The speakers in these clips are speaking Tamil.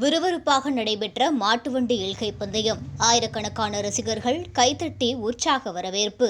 விறுவிறுப்பாக நடைபெற்ற மாட்டுவண்டி இல்கை பந்தயம். ஆயிரக்கணக்கான ரசிகர்கள் கைதட்டி உற்சாக வரவேற்பு.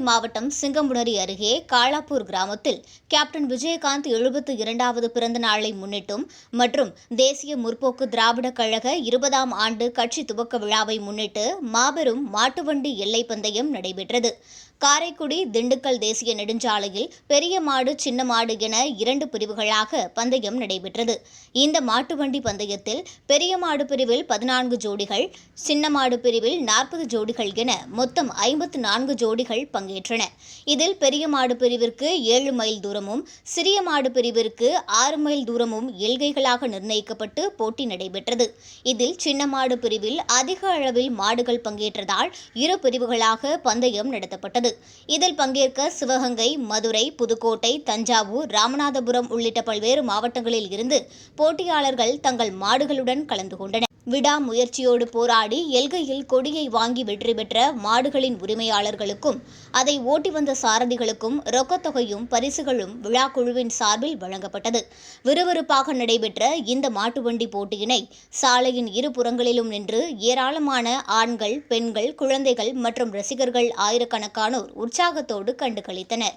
மாவட்டம் சிங்கமுனரி அருகே காளாப்பூர் கிராமத்தில் கேப்டன் விஜயகாந்த் எழுபத்து இரண்டாவது பிறந்த நாளை முன்னிட்டும் மற்றும் தேசிய முற்போக்கு திராவிடக் கழக இருபதாம் ஆண்டு கட்சி துவக்க விழாவை முன்னிட்டு மாபெரும் மாட்டுவண்டி எல்லை பந்தயம் நடைபெற்றது. காரைக்குடி திண்டுக்கல் தேசிய நெடுஞ்சாலையில் பெரிய மாடு சின்ன மாடு என இரண்டு பிரிவுகளாக பந்தயம் நடைபெற்றது. இந்த மாட்டுவண்டி பந்தயத்தில் பெரிய மாடு பிரிவில் பதினான்கு ஜோடிகள் சின்ன மாடு பிரிவில் நாற்பது ஜோடிகள் என மொத்தம் ஐம்பத்து நான்கு ஜோடிகள் பங்கேற்றனர் இதில் பெரிய மாடு பிரிவிற்கு ஏழு மைல் தூரமும் சிறிய மாடு பிரிவிற்கு ஆறு மைல் தூரமும் எல்கைகளாக நிர்ணயிக்கப்பட்டு போட்டி நடைபெற்றது. இதில் சின்ன மாடு பிரிவில் அதிக அளவில் மாடுகள் பங்கேற்றதால் இரு பிரிவுகளாக பந்தயம் நடத்தப்பட்டது. இதில் பங்கேற்க சிவகங்கை மதுரை புதுக்கோட்டை தஞ்சாவூர் ராமநாதபுரம் உள்ளிட்ட பல்வேறு மாவட்டங்களில் இருந்து போட்டியாளர்கள் தங்கள் மாடுகளுடன் கலந்து கொண்டனர். விடாமுயற்சியோடு போராடி எல்கையில் கொடியை வாங்கி வெற்றி பெற்ற மாடுகளின் உரிமையாளர்களுக்கும் அதை ஓட்டி வந்த சாரதிகளுக்கும் ரொக்கத்தொகையும் பரிசுகளும் விழா குழுவின் சார்பில் வழங்கப்பட்டது. விறுவிறுப்பாக நடைபெற்ற இந்த மாட்டுவண்டி போட்டியினை சாலையின் இரு புறங்களிலும் நின்று ஏராளமான ஆண்கள் பெண்கள் குழந்தைகள் மற்றும் ரசிகர்கள் ஆயிரக்கணக்கானோர் உற்சாகத்தோடு கண்டுகளித்தனர்.